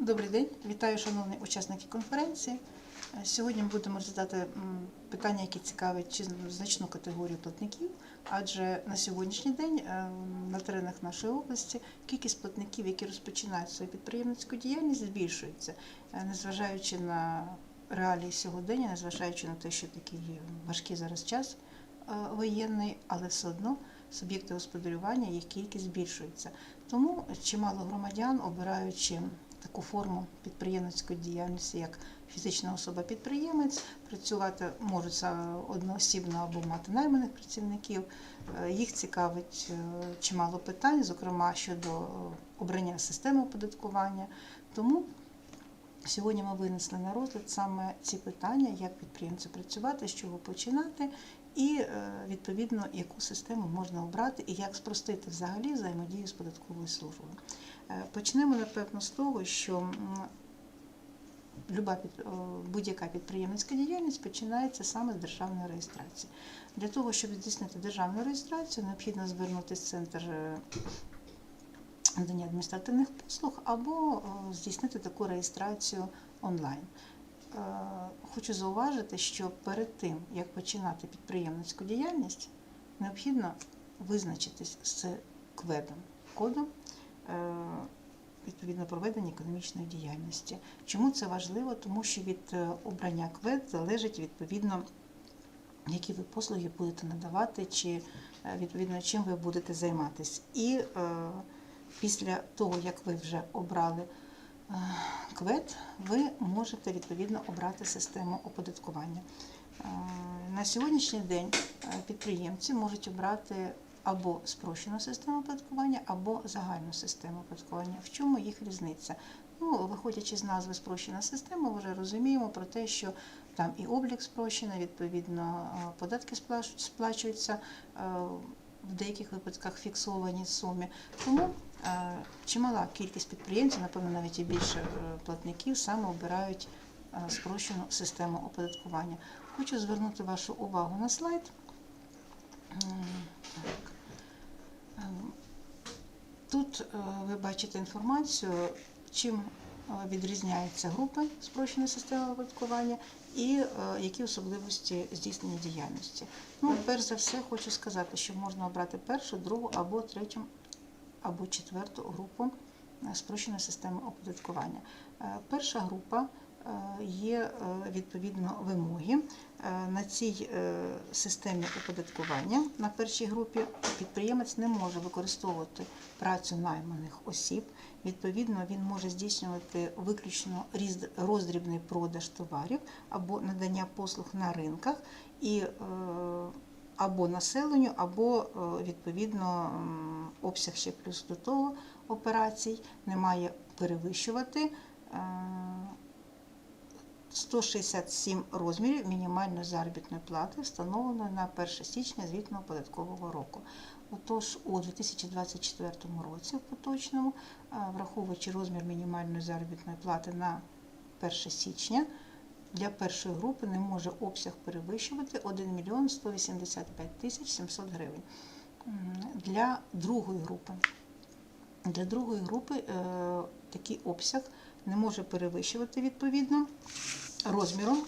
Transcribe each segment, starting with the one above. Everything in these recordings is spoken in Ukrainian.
Добрий день, вітаю, шановні учасники конференції. Е, Сьогодні ми будемо розглядати питання, які чи значну категорію платників, адже на сьогоднішній день е, на теренах нашої області кількість платників, які розпочинають свою підприємницьку діяльність, збільшується, Е, незважаючи на реалії сьогодення, незважаючи на те, що такий важкий зараз час воєнний, але все одно суб'єкти господарювання їх кількість збільшується. Тому чимало громадян, обираючи таку форму підприємницької діяльності, як фізична особа-підприємець, працювати можуть одноосібно або мати найманих працівників. Е, Їх цікавить е, чимало питань, зокрема щодо е, обрання системи оподаткування. Тому Сьогодні ми винесли на розгляд саме ці питання, як підприємцю працювати, з чого починати, і е, відповідно яку систему можна обрати і як спростити взагалі взаємодію з податковою службою. Е, Почнемо напевно з того, що е, будь-яка підприємницька діяльність починається саме з державної реєстрації. Для того, щоб здійснити державну реєстрацію, необхідно звернутися в центр. надання адміністративних послуг або здійснити таку реєстрацію онлайн. Е, Хочу зауважити, що перед тим, як починати підприємницьку діяльність, необхідно визначитись з кведом, кодом е, відповідно проведення економічної діяльності. Чому це важливо? Тому що від е, обрання квед залежить відповідно, які ви послуги будете надавати, чи відповідно чим ви будете займатися. І е, після того, як ви вже обрали квет, ви можете відповідно обрати систему оподаткування. Е, На сьогоднішній день е, підприємці можуть обрати або спрощену систему оподаткування, або загальну систему оподаткування. В чому їх різниця? Ну, виходячи з назви спрощена система, ми вже розуміємо про те, що там і облік спрощений, відповідно, е, податки сплачуються е, в деяких випадках фіксовані сумі. Тому е, чимала кількість підприємців, напевно, навіть і більше е, платників, саме обирають е, спрощену систему оподаткування. Хочу звернути вашу увагу на слайд. Ем, Тут е, ви бачите інформацію, чим відрізняються групи спрощеної системи оподаткування і які особливості здійснення діяльності. Ну, перш за все, хочу сказати, що можна обрати першу, другу або третю або четверту групу е, спрощеної системи оподаткування. Е, Перша група е, є відповідно вимоги. На цій системі оподаткування на першій групі підприємець не може використовувати працю найманих осіб. Відповідно, він може здійснювати виключно роздрібний продаж товарів або надання послуг на ринках і або населенню, або е, відповідно обсяг ще плюс до того операцій не має перевищувати е, 167 розмірів мінімальної заробітної плати, встановленої на 1 січня звітного податкового року. Отож, у 2024 році, в поточному, е, враховуючи розмір мінімальної заробітної плати на 1 січня, для першої групи не може обсяг перевищувати 1 мільйон 185 тисяч 700 гривень. Для другої групи для другої групи е, такий обсяг не може перевищувати відповідно розміром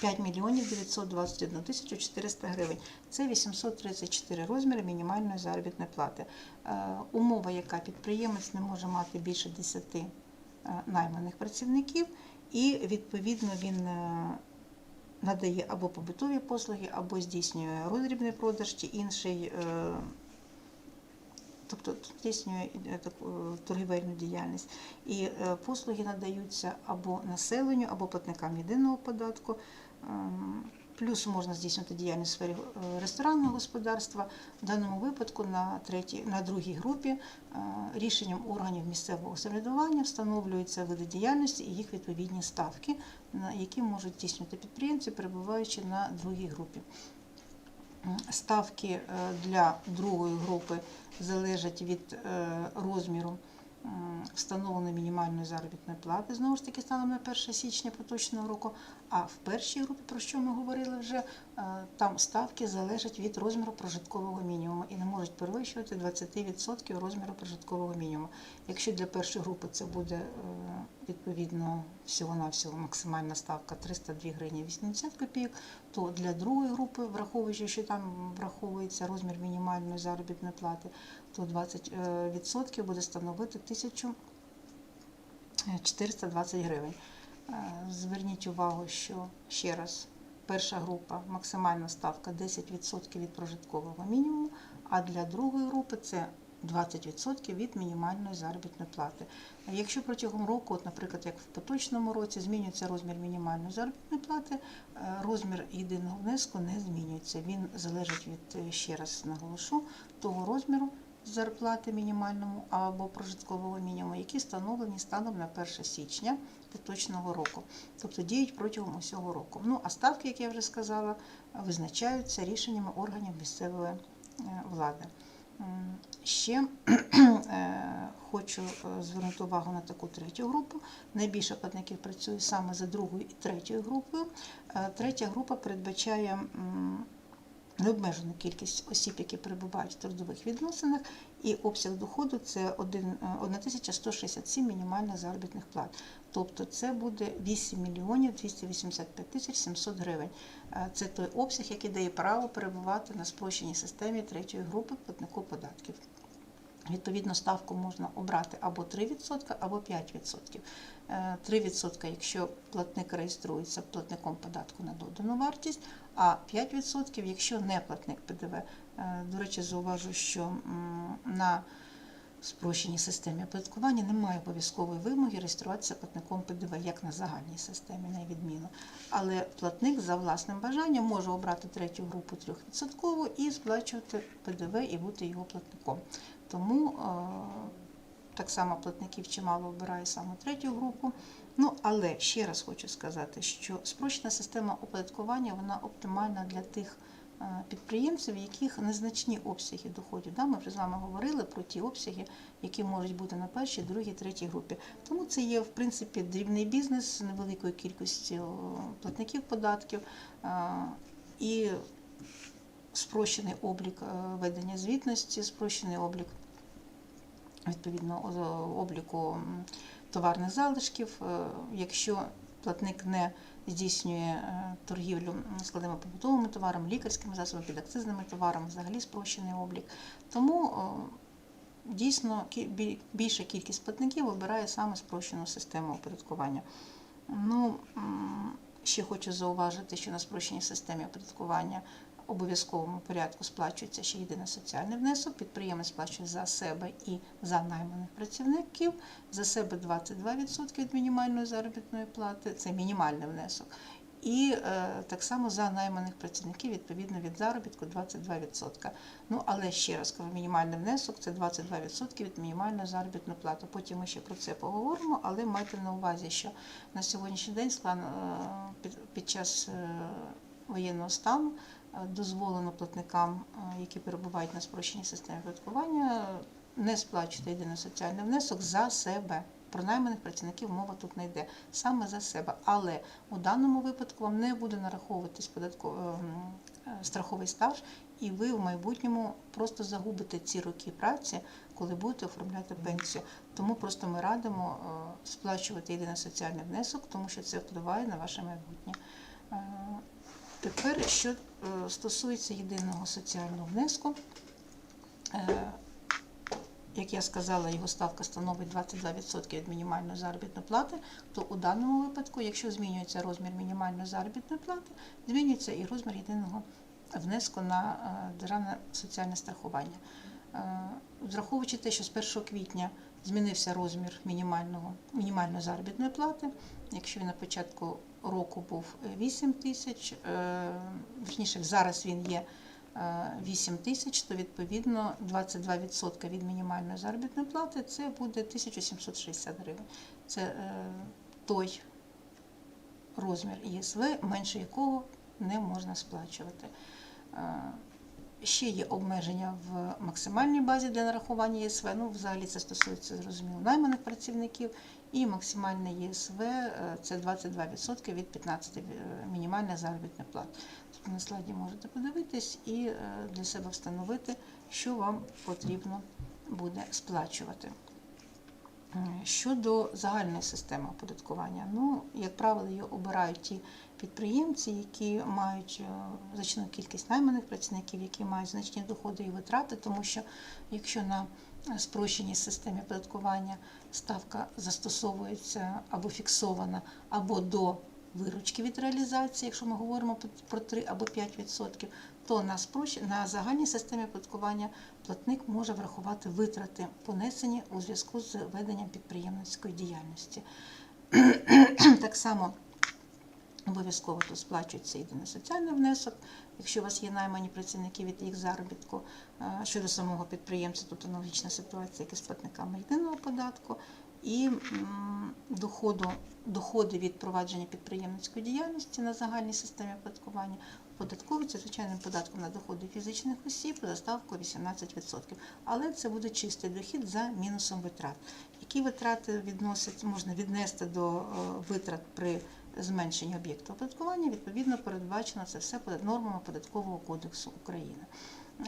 5 мільйонів 921 тисячу 400 гривень. Це 834 розміри мінімальної заробітної плати. Е, Умова, яка підприємець не може мати більше 10 е, найманих працівників, і відповідно він е, надає або побутові послуги, або здійснює роздрібний продаж чи інший. е, Тобто здійснює е, торгівельну діяльність. І послуги надаються або населенню, або платникам єдиного податку. Плюс можна здійснювати діяльність в сфері е, ресторанного господарства. В даному випадку на, третій, на другій групі е, рішенням органів місцевого самоврядування встановлюються види діяльності і їх відповідні ставки, які можуть здійснювати підприємці, перебуваючи на другій групі. Ставки е, для другої групи залежать від розміру м, встановленої мінімальної заробітної плати, знову ж таки, станом на 1 січня поточного року, А в першій групі, про що ми говорили вже, е, там ставки залежать від розміру прожиткового мінімуму і не можуть перевищувати 20% розміру прожиткового мінімуму. Якщо для першої групи це буде е, відповідно всього-навсього максимальна ставка 302 гривні 80 копійок, то для другої групи, враховуючи, що там враховується розмір мінімальної заробітної плати, то 20% буде становити 1420 гривень. Е, Зверніть увагу, що ще раз, перша група максимальна ставка 10% від прожиткового мінімуму, а для другої групи це 20% від мінімальної заробітної плати. Якщо протягом року, от, наприклад, як в поточному році, змінюється розмір мінімальної заробітної плати, е, розмір єдиного внеску не змінюється. Він залежить від, е, ще раз наголошу, того розміру зарплати мінімальному або прожиткового мінімуму, які встановлені станом на 1 січня поточного року, тобто діють протягом усього року. Ну а ставки, як я вже сказала, визначаються рішеннями органів місцевої е, влади. Ще е, хочу е, звернути увагу на таку третю групу. Найбільше платників працює саме за другою і третьою групою. Третя група передбачає необмежену кількість осіб, які перебувають в трудових відносинах, і обсяг доходу це е, 1167 мінімальних заробітних плат. Тобто це буде 8 мільйонів 285 тисяч 700 гривень. Е, Це той обсяг, який дає право перебувати на спрощеній системі третьої групи платнику податків. Відповідно, ставку можна обрати або 3%, або 5%. Е, 3%, якщо платник реєструється платником податку на додану вартість, а 5%, якщо не платник ПДВ. Е, До речі, зауважу, що на спрощеній системі оподаткування немає обов'язкової вимоги реєструватися платником ПДВ, як на загальній системі, на відміну. Але платник за власним бажанням може обрати третю групу 3% і сплачувати ПДВ і бути його платником. Тому е, так само платників чимало обирає саме третю групу. Ну, але ще раз хочу сказати, що спрощена система оподаткування вона оптимальна для тих е, підприємців, в яких незначні обсяги доходів. Да? Ми вже з вами говорили про ті обсяги, які можуть бути на першій, другій, третій групі. Тому це є в принципі дрібний бізнес з невеликою кількістю платників податків. е, І спрощений облік е, ведення звітності, спрощений облік відповідно обліку товарних залишків. Е, Якщо платник не здійснює е, торгівлю складними побутовими товарами, лікарськими засобами, підакцизними товарами, взагалі спрощений облік. Тому дійсно більша кількість платників обирає саме спрощену систему оподаткування. Ну, ще хочу зауважити, що на спрощеній системі оподаткування обов'язковому порядку сплачується ще єдиний соціальний внесок. Підприємець сплачує за себе і за найманих працівників. За себе 22% від мінімальної заробітної плати, це мінімальний внесок. І е, так само за найманих працівників відповідно від заробітку 22%. Ну але ще раз кажу, мінімальний внесок це 22% від мінімальної заробітної плати. Потім ми ще про це поговоримо, але майте на увазі, що на сьогоднішній день склад, е, під, під час е, воєнного стану дозволено платникам, е, які перебувають на спрощеній системі оподаткування, не сплачувати єдиний соціальний внесок за себе. Про найманих працівників мова тут не йде саме за себе. Але у даному випадку вам не буде нараховуватись податко- ем, е, страховий стаж, і ви в майбутньому просто загубите ці роки праці, коли будете оформляти пенсію. Тому просто ми радимо е, сплачувати єдиний соціальний внесок, тому що це впливає на ваше майбутнє. Тепер, що стосується єдиного соціального внеску, е, як я сказала, його ставка становить 22% від мінімальної заробітної плати, то у даному випадку, якщо змінюється розмір мінімальної заробітної плати, змінюється і розмір єдиного внеску на е, державне соціальне страхування. Е, Враховуючи те, що з 1 квітня змінився розмір мінімального, мінімальної заробітної плати, якщо він на початку року був е, 8 тисяч, е, вірніше, зараз він є е, 8 тисяч, то відповідно 22% від мінімальної заробітної плати це буде 1760 гривень. Це е, той розмір ЄСВ, менше якого не можна сплачувати. Е, Ще є обмеження в максимальній базі для нарахування ЄСВ. Ну, взагалі це стосується зрозуміло найманих працівників. І максимальне ЄСВ е, це 22% від 15 е, мінімальних заробітних плат. Тобто на слайді можете подивитись і е, для себе встановити, що вам потрібно буде сплачувати. Щодо загальної системи оподаткування, ну, як правило, її обирають ті підприємці, які мають значну кількість найманих працівників, які мають значні доходи і витрати, тому що якщо на спрощеній системі оподаткування ставка застосовується або фіксована, або до виручки від реалізації, якщо ми говоримо про 3 або 5%, то на спрощ- на загальній системі оподаткування платник може врахувати витрати, понесені у зв'язку з веденням підприємницької діяльності. Так само обов'язково тут сплачується єдиний соціальний внесок. Якщо у вас є наймані працівники від їх заробітку е, щодо самого підприємця, тут аналогічна ситуація, як і з платниками єдиного податку. І доходу, доходи від провадження підприємницької діяльності на загальній системі оподаткування оподатковуються звичайним податком на доходи фізичних осіб за ставкою 18%. Але це буде чистий дохід за мінусом витрат. Які витрати можна віднести до е, витрат при зменшенні об'єкту оподаткування, відповідно передбачено це все нормами податкового кодексу України.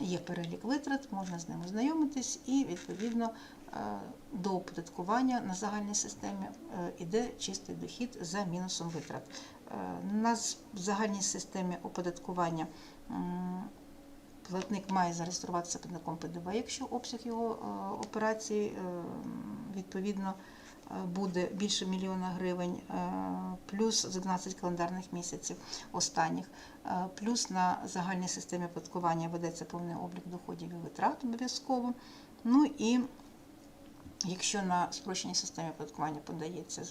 Є перелік витрат, можна з ними знайомитись, і відповідно е, до оподаткування на загальній системі е, іде чистий дохід за мінусом витрат. Е, На загальній системі оподаткування платник має зареєструватися платником ПДВ, якщо обсяг його е, операцій е, відповідно е, буде більше мільйона гривень, е, плюс за 12 календарних місяців останніх, Е, плюс на загальній системі оподаткування ведеться повний облік доходів і витрат обов'язково. Ну і Якщо на спрощеній системі оподаткування подається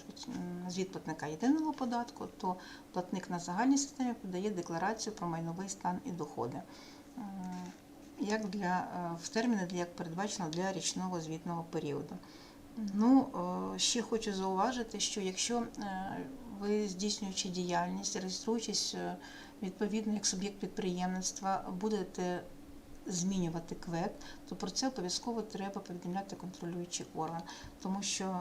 звіт платника єдиного податку, то платник на загальній системі подає декларацію про майновий стан і доходи. Як для, е, в терміни, як передбачено для річного звітного періоду. Ну, е, ще хочу зауважити, що якщо е, ви здійснюючи діяльність, реєструючись е, відповідно як суб'єкт підприємництва, будете змінювати КВЕД, то про це обов'язково треба повідомляти контролюючий орган, тому що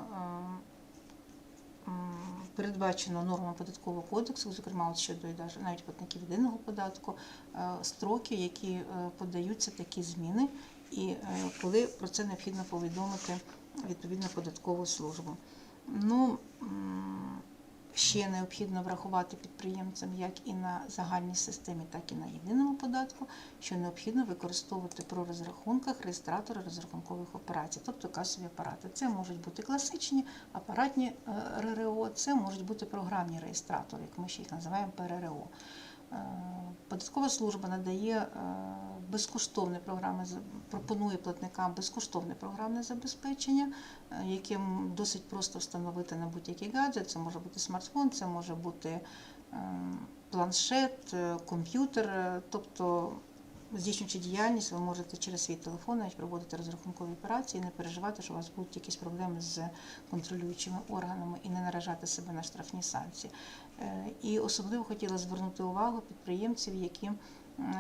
передбачено нормами податкового кодексу, зокрема от щодо навіть платників єдиного податку, строки, які подаються такі зміни, і коли про це необхідно повідомити відповідно податкову службу. Ну, ще необхідно врахувати підприємцям як і на загальній системі, так і на єдиному податку, що необхідно використовувати при розрахунках реєстратори розрахункових операцій, тобто касові апарати. Це можуть бути класичні апаратні е, РРО, це можуть бути програмні реєстратори, як ми ще їх називаємо ПРРО. Е, Податкова служба надає е, безкоштовне програми, з- пропонує платникам безкоштовне програмне забезпечення, е, яким досить просто встановити на будь-який гаджет. Це може бути смартфон, це може бути е, планшет, е, комп'ютер. Тобто, здійснюючи діяльність, ви можете через свій телефон навіть проводити розрахункові операції, не переживати, що у вас будуть якісь проблеми з контролюючими органами і не наражати себе на штрафні санкції. І особливо хотіла звернути увагу підприємців, які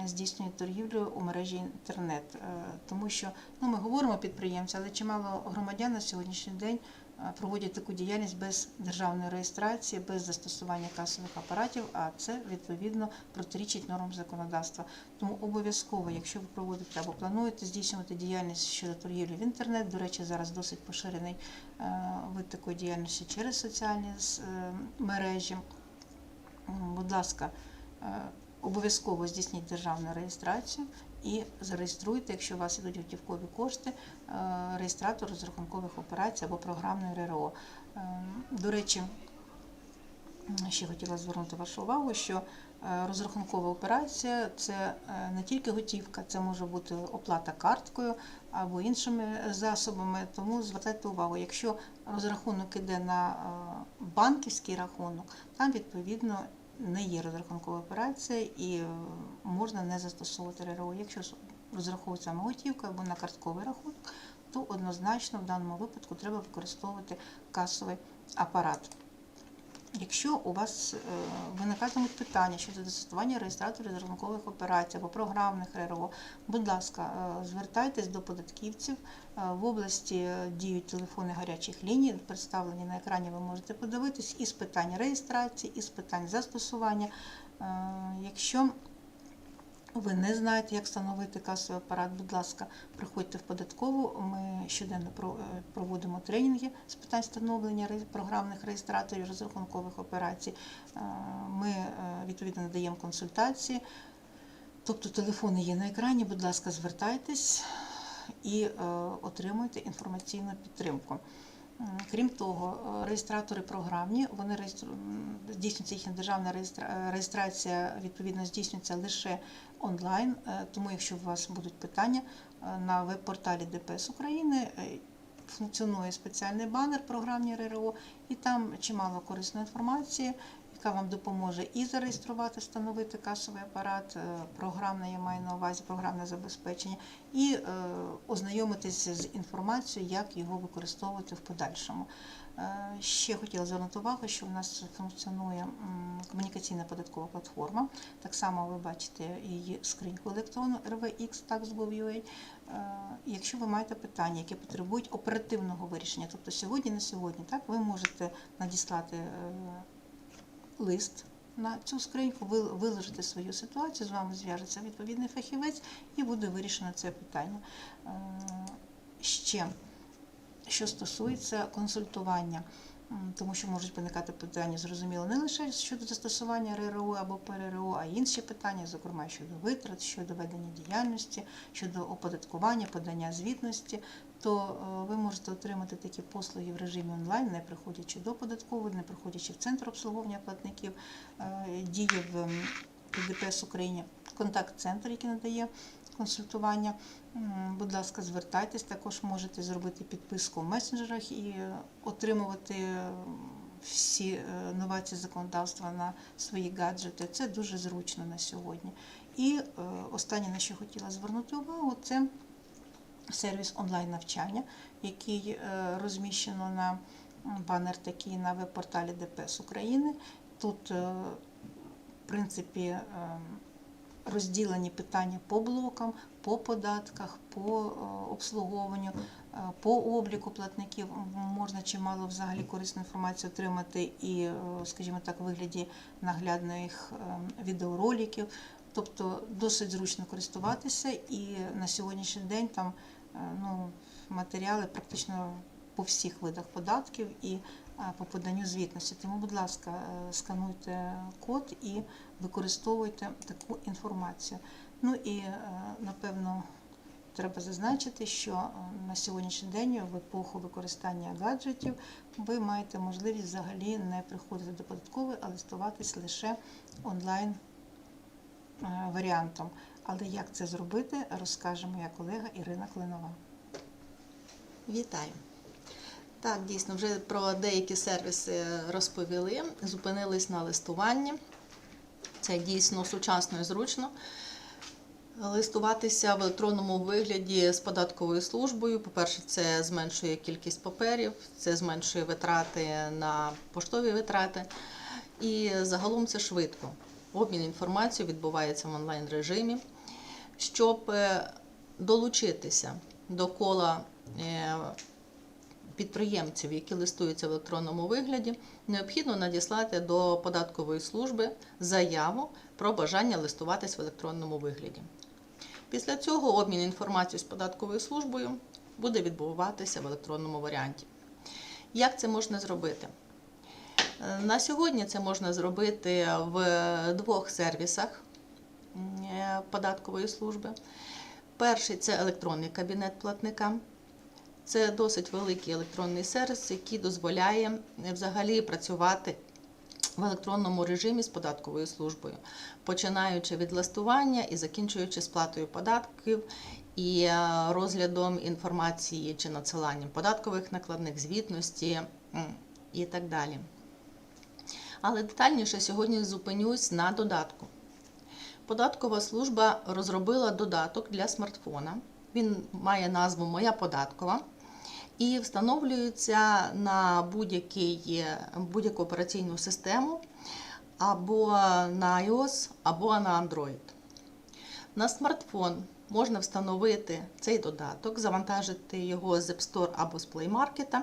здійснюють торгівлю у мережі інтернет, Е, тому що ну, ми говоримо підприємці, але чимало громадян на сьогоднішній день е, проводять таку діяльність без державної реєстрації, без застосування касових апаратів, а це відповідно протирічить нормам законодавства. Тому обов'язково, якщо ви проводите або плануєте здійснювати діяльність щодо торгівлі в інтернет, до речі, зараз досить поширений е, вид такої діяльності через соціальні е, мережі. Будь ласка, е, обов'язково здійсніть державну реєстрацію і зареєструйте, якщо у вас ідуть готівкові кошти, е, реєстратор розрахункових операцій або програмне РРО. Е, До речі, ще хотіла звернути вашу увагу, що е, розрахункова операція це не тільки готівка, це може бути оплата карткою або іншими засобами. Тому звертайте увагу, якщо розрахунок іде на банківський рахунок, там відповідно не є розрахункова операція і е, можна не застосовувати РРО. Якщо розраховується саме або на картковий рахунок, то однозначно в даному випадку треба використовувати касовий апарат. Якщо у вас е, виникатимуть питання щодо застосування реєстраторів рахункових операцій або програмних РРО, будь ласка, е, звертайтесь до податківців. Е, В області діють телефони гарячих ліній, представлені на екрані. Ви можете подивитись із питань реєстрації, і з питань застосування. Якщо ви не знаєте, як встановити касовий апарат, будь ласка, приходьте в податкову. Ми щоденно е, проводимо тренінги з питань встановлення програмних реєстраторів розрахункових операцій. Е, Ми е, відповідно надаємо консультації. Тобто телефони є на екрані, будь ласка, звертайтесь і отримуйте інформаційну підтримку. Крім того, е, реєстратори програмні, вони реєстру- здійснюється їхня державна е, реєстрація, відповідно, здійснюється лише онлайн. Е, Тому, якщо у вас будуть питання на веб-порталі ДПС України, функціонує спеціальний банер програмні РРО, і там чимало корисної інформації, яка вам допоможе і зареєструвати, встановити касовий апарат, е, програмне, я маю на увазі програмне забезпечення, і е, ознайомитись з інформацією, як його використовувати в подальшому. Е, Ще хотіла звернути увагу, що в нас функціонує комунікаційна податкова платформа. Так само ви бачите її скриньку електронну RVX Tax.gov.ua. Якщо ви маєте питання, які потребують оперативного вирішення, тобто сьогодні на сьогодні, так ви можете надіслати лист на цю скриньку, ви- виложити свою ситуацію, з вами зв'яжеться відповідний фахівець і буде вирішено це питання. Е, Ще що стосується консультування, тому що можуть виникати питання, зрозуміло, не лише щодо застосування РРО або ПРРО, а інші питання, зокрема щодо витрат, щодо ведення діяльності, щодо оподаткування, подання звітності, то е, ви можете отримати такі послуги в режимі онлайн, не приходячи до податкової, не приходячи в центр обслуговування платників, Е, діє в ДПС Україні контакт-центр, який надає консультування. Будь ласка, звертайтесь, також можете зробити підписку в месенджерах і отримувати е, всі новації законодавства на свої гаджети. Це дуже зручно на сьогодні. І останнє, на що хотіла звернути увагу, це сервіс онлайн-навчання, який е, розміщено на банер такий на веб-порталі ДПС України. Тут, е, в принципі, е, розділені питання по блокам, по податках, по обслуговуванню, по обліку платників. Можна чимало взагалі корисну інформацію отримати і, скажімо так, в вигляді наглядних е, відеороликів. Тобто досить зручно користуватися, і на сьогоднішній день там е, ну, матеріали практично по всіх видах податків і е, по поданню звітності. Тому, будь ласка, е, скануйте код і використовуйте таку інформацію. Ну і напевно треба зазначити, що на сьогоднішній день в епоху використання гаджетів ви маєте можливість взагалі не приходити до податкової, а листуватись лише онлайн варіантом. Але як це зробити, розкаже моя колега Ірина Клинова. Вітаю. Так, дійсно, вже про деякі сервіси розповіли, зупинились на листуванні. Це дійсно сучасно і зручно. Листуватися в електронному вигляді з податковою службою. По-перше, це зменшує кількість паперів, це зменшує витрати на поштові витрати. І загалом це швидко. Обмін інформацією відбувається в онлайн режимі. Щоб е, долучитися до кола е, підприємців, які листуються в електронному вигляді, необхідно надіслати до податкової служби заяву про бажання листуватись в електронному вигляді. Після цього обмін інформацією з податковою службою буде відбуватися в електронному варіанті. Як це можна зробити? Е, На сьогодні це можна зробити в двох сервісах е, податкової служби. Перший це електронний кабінет платника. Це досить великий електронний сервіс, який дозволяє взагалі працювати в електронному режимі з податковою службою, починаючи від листування і закінчуючи сплатою податків і е, розглядом інформації чи надсиланням податкових накладних звітності і так далі. Але детальніше сьогодні зупинюсь на додатку. Податкова служба розробила додаток для смартфона. Він має назву Моя податкова. і встановлюється на будь-яку операційну систему або на iOS, або на Android. На смартфон можна встановити цей додаток, завантажити його з App Store або з Play Market.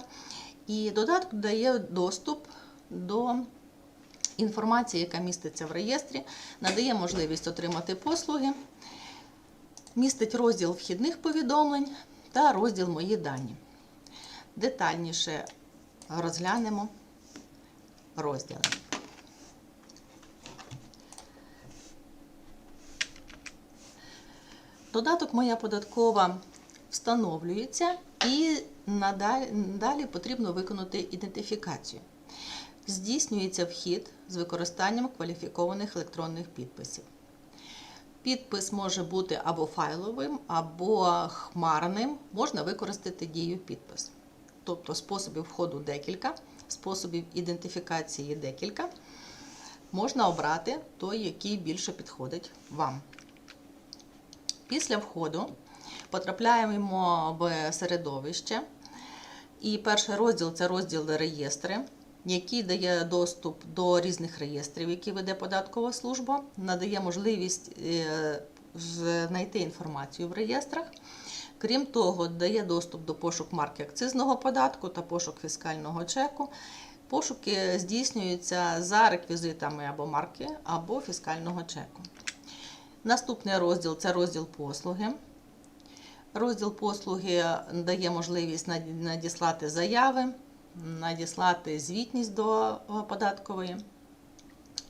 І додаток дає доступ до інформації, яка міститься в реєстрі, надає можливість отримати послуги, містить розділ вхідних повідомлень та розділ Мої дані. Детальніше розглянемо розділи. Додаток Моя податкова встановлюється і надалі, далі потрібно виконати ідентифікацію. Здійснюється вхід з використанням кваліфікованих електронних підписів. Підпис може бути або файловим, або хмарним, можна використати дію підпис. Тобто способів входу декілька, способів ідентифікації декілька. Можна обрати той, який більше підходить вам. Після входу потрапляємо в середовище. І перший розділ це розділ реєстри, який дає доступ до різних реєстрів, які веде податкова служба, надає можливість е, знайти інформацію в реєстрах. Крім того, дає доступ до пошук марки акцизного податку та пошук фіскального чеку. Пошуки здійснюються за реквізитами або марки, або фіскального чеку. Наступний розділ це розділ послуги. Розділ послуги дає можливість надіслати заяви, надіслати звітність до податкової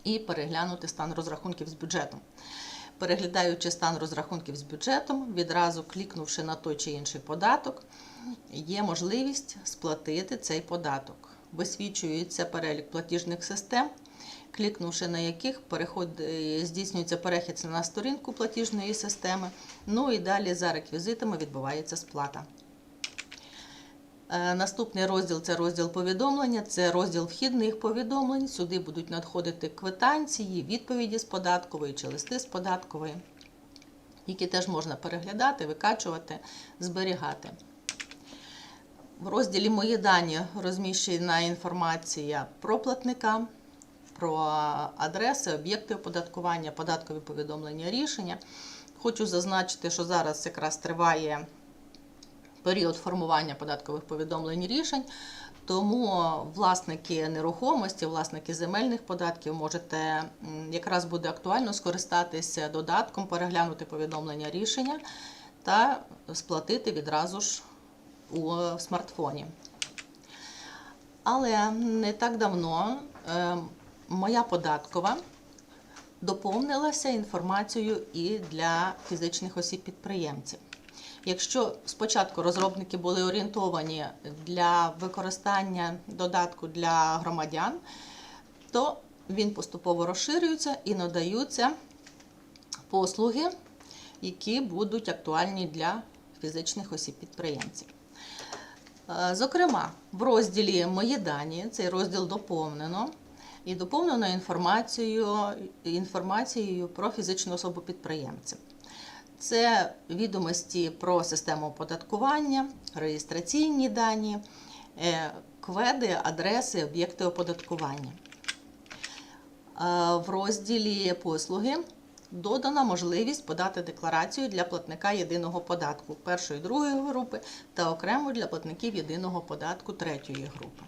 і переглянути стан розрахунків з бюджетом. Переглядаючи стан розрахунків з бюджетом, відразу клікнувши на той чи інший податок, є можливість сплатити цей податок. Висвічується перелік платіжних систем, клікнувши на яких переход, здійснюється перехід на сторінку платіжної системи. Ну і далі за реквізитами відбувається сплата. Е, Наступний розділ це розділ повідомлення, це розділ вхідних повідомлень. Сюди будуть надходити квитанції, відповіді з податкової чи листи з податкової, які теж можна переглядати, викачувати, зберігати. В розділі Мої дані розміщена інформація про платника, про адреси, об'єкти оподаткування, податкові повідомлення, рішення. Хочу зазначити, що зараз якраз триває період формування податкових повідомлень рішень. Тому власники нерухомості, власники земельних податків можете якраз буде актуально скористатися додатком, переглянути повідомлення рішення та сплатити відразу ж у смартфоні. Але не так давно е, моя податкова доповнилася інформацією і для фізичних осіб-підприємців. Якщо спочатку розробники були орієнтовані для використання додатку для громадян, то він поступово розширюється і надаються послуги, які будуть актуальні для фізичних осіб-підприємців. Е, Зокрема, в розділі Мої дані цей розділ доповнено і доповнено інформацією, інформацією про фізичну особу підприємця. Це відомості про систему оподаткування, реєстраційні дані, е, кведи, адреси, об'єкти оподаткування. Е, В розділі послуги додана можливість подати декларацію для платника єдиного податку першої другої групи та окремо для платників єдиного податку третьої групи.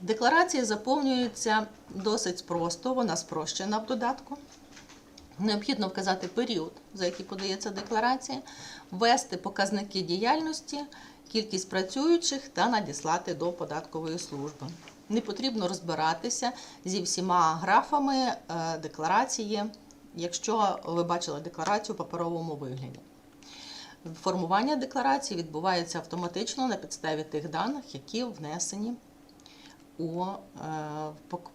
Декларація заповнюється досить просто, вона спрощена в додатку. Необхідно вказати період, за який подається декларація, ввести показники діяльності, кількість працюючих та надіслати до податкової служби. Не потрібно розбиратися зі всіма графами е, декларації, якщо ви бачили декларацію в паперовому вигляді. Формування декларації відбувається автоматично на підставі тих даних, які внесені у е,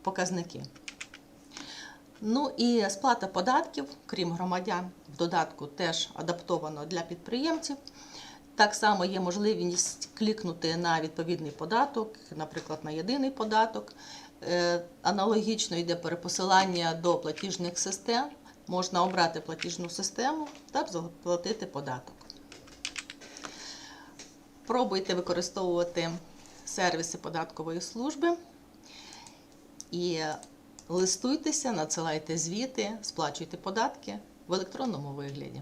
показники. Ну і сплата податків, крім громадян, в додатку теж адаптовано для підприємців. Так само є можливість клікнути на відповідний податок, наприклад, на єдиний податок. Е, Аналогічно йде перепосилання до платіжних систем. Можна обрати платіжну систему та заплатити податок. Пробуйте використовувати сервіси податкової служби і листуйтеся, надсилайте звіти, сплачуйте податки в електронному вигляді.